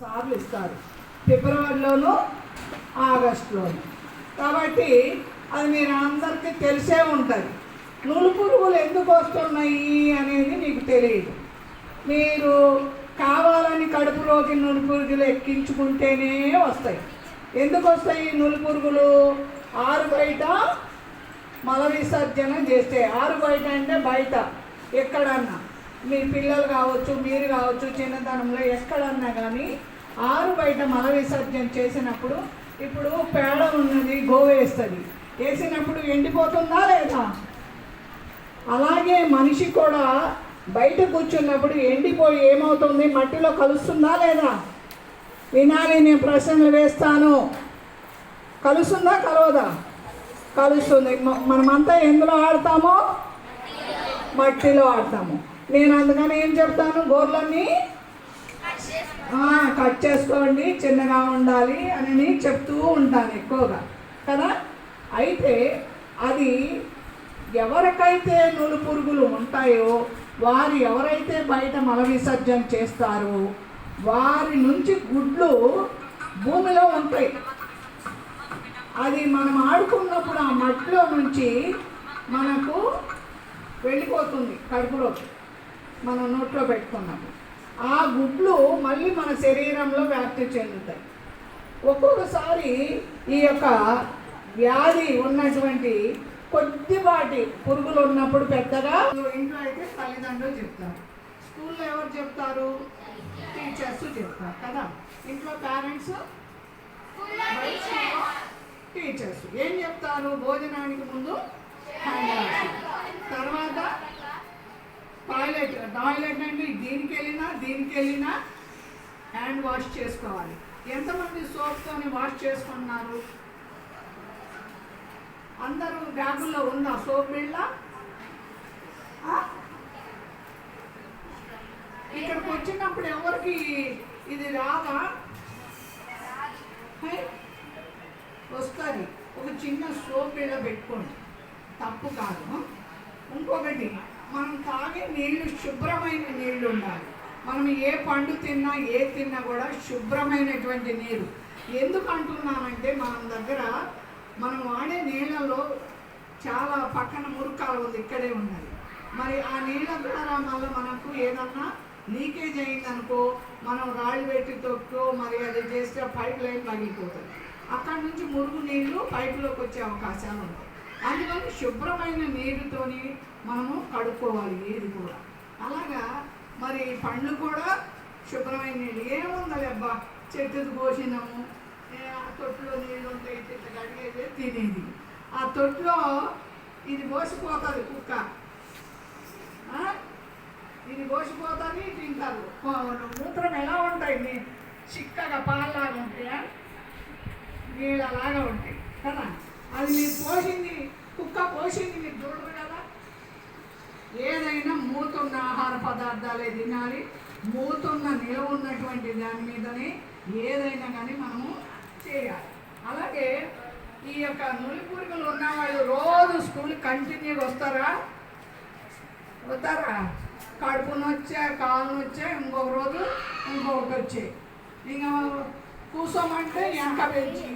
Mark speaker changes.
Speaker 1: సార్లు ఇస్తారు. ఫిబ్రవరిలోను ఆగస్టులోను. కాబట్టి అది మీరు అందరికీ తెలిసే ఉంటుంది. నూలు పురుగులు ఎందుకు వస్తున్నాయి అనేది మీకు తెలియదు. మీరు కావాలని కడుపులోకి నూలు పురుగులు ఎక్కించుకుంటేనే వస్తాయి. ఎందుకు వస్తాయి నూలు పురుగులు ఆరు బయట మల విసర్జన చేస్తే. ఆరు బయట అంటే బయట. ఎక్కడన్నా? మీ పిల్లలు కావచ్చు మీరు కావచ్చు చిన్నతనంలో ఎక్కడన్నా కానీ ఆరు బయట మల విసర్జన చేసినప్పుడు ఇప్పుడు పేడ ఉన్నది గోవేస్తుంది వేసినప్పుడు ఎండిపోతుందా లేదా? అలాగే మనిషి కూడా బయట కూర్చున్నప్పుడు ఎండిపోయి ఏమవుతుంది? మట్టిలో కలుస్తుందా లేదా? వినాలి నేను ప్రశ్నలు వేస్తాను. కలుస్తుందా కలవదా? కలుస్తుంది. మనమంతా ఎందులో ఆడతామో? మట్టిలో ఆడతాము. నేను అందుకని ఏం చెప్తాను? గోర్లన్నీ కట్ చేసుకోండి చిన్నగా ఉండాలి అని చెప్తూ ఉంటాను ఎక్కువగా. కదా? అయితే అది ఎవరికైతే నూలు పురుగులు ఉంటాయో వారు ఎవరైతే బయట మల విసర్జన చేస్తారో వారి నుంచి గుడ్లు భూమిలో ఉంటాయి. అది మనం ఆడుకున్నప్పుడు ఆ మట్టిలో నుంచి మనకు వెళ్ళిపోతుంది కడుపులోకి. మనం నోట్లో పెట్టుకున్నప్పుడు ఆ గుడ్లు మళ్ళీ మన శరీరంలో వ్యాప్తి చెందుతాయి. ఒక్కొక్కసారి ఈ యొక్క వ్యాధి ఉన్నటువంటి కొద్దిపాటి పురుగులు ఉన్నప్పుడు పెద్దగా ఇంట్లో అయితే తల్లిదండ్రులు చెప్తారు. స్కూల్లో ఎవరు చెప్తారు? టీచర్స్ చెప్తారు కదా. ఇంట్లో పేరెంట్స్? టీచర్స్. ఏం చెప్తారు? భోజనానికి ముందు తర్వాత టాయిలెట్ అండి దీనికి వెళ్ళినా దీనికి వెళ్ళినా హ్యాండ్ వాష్ చేసుకోవాలి. ఎంతమంది సోప్తోని వాష్ చేసుకున్నారు? అందరూ బ్యాగుల్లో ఉందా సోప్ బిళ్ళ? ఇక్కడికి వచ్చినప్పుడు ఎవరికి ఇది రాదా? వస్తుంది. ఒక చిన్న సోప్ బిళ్ళ పెట్టుకోండి. తప్పు కాదు ఇంకొకటి మనం తాగే నీళ్ళు శుభ్రమైన నీళ్ళు ఉండాలి. మనం ఏ పండు తిన్నా ఏ తిన్నా కూడా శుభ్రమైనటువంటి నీరు. ఎందుకు అంటున్నానంటే మనం దగ్గర మనం వాడే నీళ్ళలో చాలా పక్కన మురుకాలు ఉంది ఇక్కడే ఉన్నది. మరి ఆ నీళ్ళ ద్వారా మళ్ళీ మనకు ఏదన్నా లీకేజ్ అయిందనుకో మనం రాళ్ళు పెట్టి తొక్కో మరి అది చేస్తే పైప్ లైన్ పగిలిపోతుంది అక్కడ నుంచి మురుగు నీళ్ళు పైపులోకి వచ్చే అవకాశాలు ఉంటాయి. అందువల్ల శుభ్రమైన నీరుతోని మనము కడుక్కోవాలి ఏది కూడా. అలాగా మరి పండ్లు కూడా శుభ్రమైన నీళ్ళు. ఏముంది అబ్బా? చెట్టుది కోసినాము. ఆ తొట్టులో నీళ్ళు ఉంటాయి చెట్టు కడిగేది తినేది. ఆ తొట్టులో ఇది పోసిపోతుంది కుక్క. ఇది పోసిపోతుంది తింటారు. మూత్రం ఎలా ఉంటాయి? చిక్కగా పాలలాగా ఉంటాయా? నీళ్ళలాగా ఉంటాయి. కదా? అది మీరు పోసింది కుక్క పోసింది మీరు చూడరు కదా ఏదైనా మూతున్న ఆహార పదార్థాలే తినాలి. మూతున్న నిలవ ఉన్నటువంటి దాని మీదనే ఏదైనా కానీ మనము చేయాలి. అలాగే ఈ యొక్క నులి పురుగులు ఉన్న వాళ్ళు రోజు స్కూల్ కంటిన్యూగా వస్తారా? వస్తారా? కడుపు నొచ్చా కాలు నొచ్చా ఇంకొక రోజు ఇంకొకటి వచ్చాయి ఇంకా కూసోమంటే వెనక పెంచి